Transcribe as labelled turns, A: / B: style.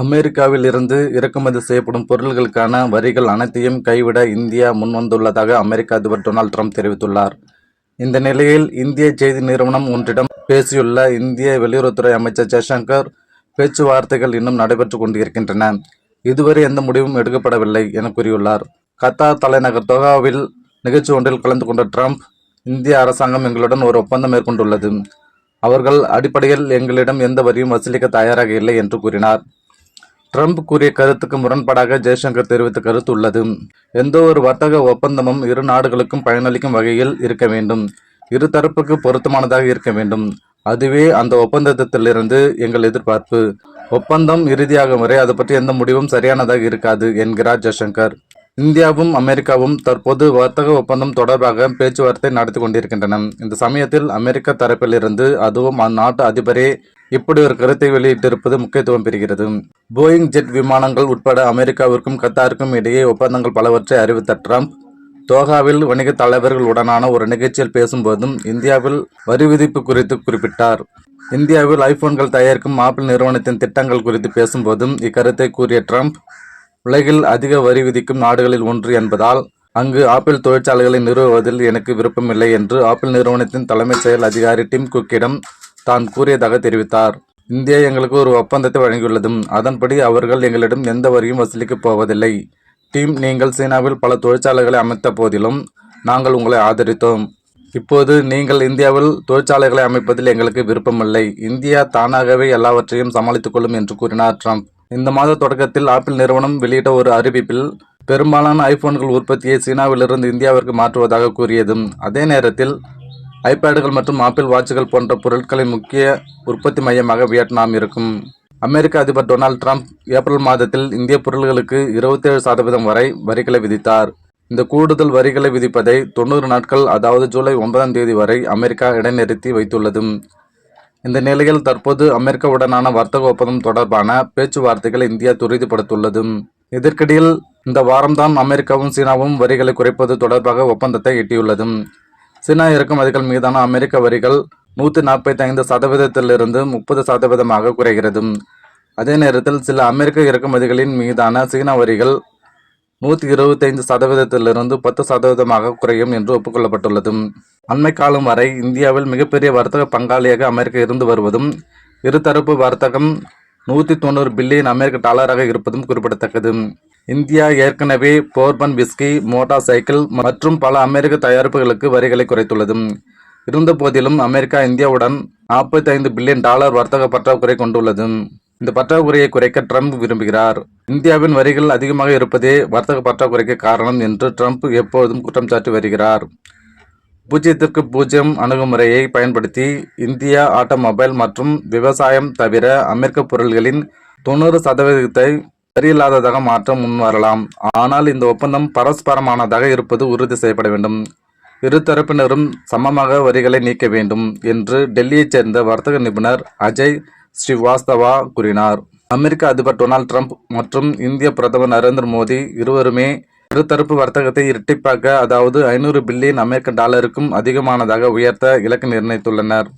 A: அமெரிக்காவில் இருந்து இறக்குமதி செய்யப்படும் பொருள்களுக்கான வரிகள் அனைத்தையும் கைவிட இந்தியா முன்வந்துள்ளதாக அமெரிக்க அதிபர் டொனால்ட் ட்ரம்ப் தெரிவித்துள்ளார். இந்த நிலையில் இந்திய செய்தி நிறுவனம் ஒன்றிடம் பேசியுள்ள இந்திய வெளியுறவுத்துறை அமைச்சர் ஜெய்சங்கர் பேச்சுவார்த்தைகள் இன்னும் நடைபெற்று கொண்டிருக்கின்றன. இதுவரை எந்த முடிவும் எடுக்கப்படவில்லை என கூறியுள்ளார். கத்தார் தலைநகர் தொகாவில் நிகழ்ச்சி ஒன்றில் கலந்து கொண்ட ட்ரம்ப் இந்திய அரசாங்கம் எங்களுடன் ஒரு ஒப்பந்தம் மேற்கொண்டுள்ளது. அவர்கள் அடிப்படையில் எங்களிடம் எந்த வரியும் வசூலிக்க தயாராக இல்லை என்று கூறினார். ட்ரம்ப் கூறிய கருத்துக்கு முரண்பாடாக ஜெய்சங்கர் தெரிவித்த கருத்து உள்ளது. எந்த ஒரு வர்த்தக ஒப்பந்தமும் இரு நாடுகளுக்கும் பயனளிக்கும் வகையில் இருக்க வேண்டும். இரு தரப்புக்கு பொருத்தமானதாக இருக்க வேண்டும். அதுவே அந்த ஒப்பந்தத்திலிருந்து எங்கள் எதிர்பார்ப்பு. ஒப்பந்தம் இறுதியாகும் வரை அது பற்றி எந்த முடிவும் சரியானதாக இருக்காது என்கிறார் ஜெய்சங்கர். இந்தியாவும் அமெரிக்காவும் தற்போது வர்த்தக ஒப்பந்தம் தொடர்பாக பேச்சுவார்த்தை நடத்தி கொண்டிருக்கின்றன. இந்த சமயத்தில் அமெரிக்க தரப்பிலிருந்து அதுவும் அந்நாட்டு அதிபரே இப்படி ஒரு கருத்தை வெளியிட்டிருப்பது முக்கியத்துவம் பெறுகிறது. போயிங் ஜெட் விமானங்கள் உட்பட அமெரிக்காவிற்கும் கத்தாருக்கும் இடையே ஒப்பந்தங்கள் பலவற்றை அறிவித்த ட்ரம்ப் தோஹாவில் வணிக தலைவர்களுடனான ஒரு நிகழ்ச்சியில் பேசும்போதும் இந்தியாவில் வரி விதிப்பு குறித்து குறிப்பிட்டார். இந்தியாவில் ஐபோன்கள் தயாரிக்கும் ஆப்பிள் நிறுவனத்தின் திட்டங்கள் குறித்து பேசும்போதும் இக்கருத்தை கூறிய ட்ரம்ப் உலகில் அதிக வரி விதிக்கும் நாடுகளில் ஒன்று என்பதால் அங்கு ஆப்பிள் தொழிற்சாலைகளை நிறுவுவதில் எனக்கு விருப்பமில்லை என்று ஆப்பிள் நிறுவனத்தின் தலைமைச் செயல் அதிகாரி டிம் குக்கிடம் தான் கூறியதாக தெரிவித்தார். இந்தியா எங்களுக்கு ஒரு ஒப்பந்தத்தை வழங்கியுள்ளதும் அதன்படி அவர்கள் எங்களிடம் எந்த வரியும் வசூலிக்கப் போவதில்லை. டீம் நீங்கள் சீனாவில் பல தொழிற்சாலைகளை அமைத்த போதிலும் நாங்கள் உங்களை ஆதரித்தோம். இப்போது நீங்கள் இந்தியாவில் தொழிற்சாலைகளை அமைப்பதில் எங்களுக்கு விருப்பமில்லை. இந்தியா தானாகவே எல்லாவற்றையும் சமாளித்துக் கொள்ளும் என்று கூறினார் ட்ரம்ப். இந்த மாத தொடக்கத்தில் ஆப்பிள் நிறுவனம் வெளியிட்ட ஒரு அறிவிப்பில் பெரும்பாலான ஐபோன்கள் உற்பத்தியை சீனாவிலிருந்து இந்தியாவிற்கு மாற்றுவதாக கூறியதும் அதே நேரத்தில் ஐபேடுகள் மற்றும் ஆப்பிள் வாட்சுகள் போன்ற பொருட்களின் முக்கிய உற்பத்தி மையமாக வியட்நாம் இருக்கும். அமெரிக்க அதிபர் டொனால்ட் ட்ரம்ப் ஏப்ரல் மாதத்தில் இந்திய பொருள்களுக்கு இருபத்தேழு சதவீதம் வரை வரிகளை விதித்தார். இந்த கூடுதல் வரிகளை விதிப்பதை தொண்ணூறு நாட்கள் அதாவது ஜூலை ஒன்பதாம் தேதி வரை அமெரிக்கா இடைநிறுத்தி வைத்துள்ளது. இந்த நிலையில் தற்போது அமெரிக்காவுடனான வர்த்தக ஒப்பந்தம் தொடர்பான பேச்சுவார்த்தைகளை இந்தியா துரிதப்படுத்தியுள்ளது. இதற்கிடையில் இந்த வாரம்தான் அமெரிக்காவும் சீனாவும் வரிகளை குறைப்பது தொடர்பாக ஒப்பந்தத்தை எட்டியுள்ளது. சீனா இறக்குமதிகள் மீதான அமெரிக்க வரிகள் நூற்றி நாற்பத்தி ஐந்து சதவீதத்திலிருந்து முப்பது சதவீதமாக குறைகிறது. அதே நேரத்தில் சில அமெரிக்க இறக்குமதிகளின் மீதான சீன வரிகள் நூற்றி இருபத்தைந்து சதவீதத்திலிருந்து பத்து சதவீதமாக குறையும் என்று ஒப்புக்கொள்ளப்பட்டுள்ளது. அண்மை காலம் வரை இந்தியாவில் மிகப்பெரிய வர்த்தக பங்காளியாக அமெரிக்கா இருந்து வருவதும் இருதரப்பு வர்த்தகம் நூற்றி தொண்ணூறு பில்லியன் அமெரிக்க டாலராக இருப்பதும் குறிப்பிடத்தக்கது. இந்தியா ஏற்கனவே போர்பன் விஸ்கி மோட்டார் சைக்கிள் மற்றும் பல அமெரிக்க தயாரிப்புகளுக்கு வரிகளை குறைத்துள்ளது. இருந்த போதிலும் அமெரிக்கா இந்தியாவுடன் 45 பில்லியன் டாலர் வர்த்தக பற்றாக்குறை கொண்டுள்ளது. இந்த பற்றாக்குறையை குறைக்க ட்ரம்ப் விரும்புகிறார். இந்தியாவின் வரிகள் அதிகமாக இருப்பதே வர்த்தக பற்றாக்குறைக்கு காரணம் என்று ட்ரம்ப் எப்போதும் குற்றம் சாட்டி வருகிறார். பூஜ்ஜியத்திற்கு பூஜ்ஜியம் அணுகுமுறையை பயன்படுத்தி இந்தியா ஆட்டோமொபைல் மற்றும் விவசாயம் தவிர அமெரிக்க பொருள்களின் தொண்ணூறு சதவீதத்தை சரியில்லாததாக மாற்ற முன்வரலாம். ஆனால் இந்த ஒப்பந்தம் பரஸ்பரமானதாக இருப்பது உறுதி செய்யப்பட வேண்டும். இரு தரப்பினரும் சமமாக வரிகளை நீக்க வேண்டும் என்று டெல்லியைச் சேர்ந்த வர்த்தக நிபுணர் அஜய் ஸ்ரீவாஸ்தவா கூறினார். அமெரிக்க அதிபர் டொனால்ட் ட்ரம்ப் மற்றும் இந்திய பிரதமர் நரேந்திர மோடி இருவருமே இருதரப்பு வர்த்தகத்தை இரட்டிப்பாக்க அதாவது ஐநூறு பில்லியன் அமெரிக்க டாலருக்கும் அதிகமானதாக உயர்த்த இலக்கு நிர்ணயித்துள்ளனர்.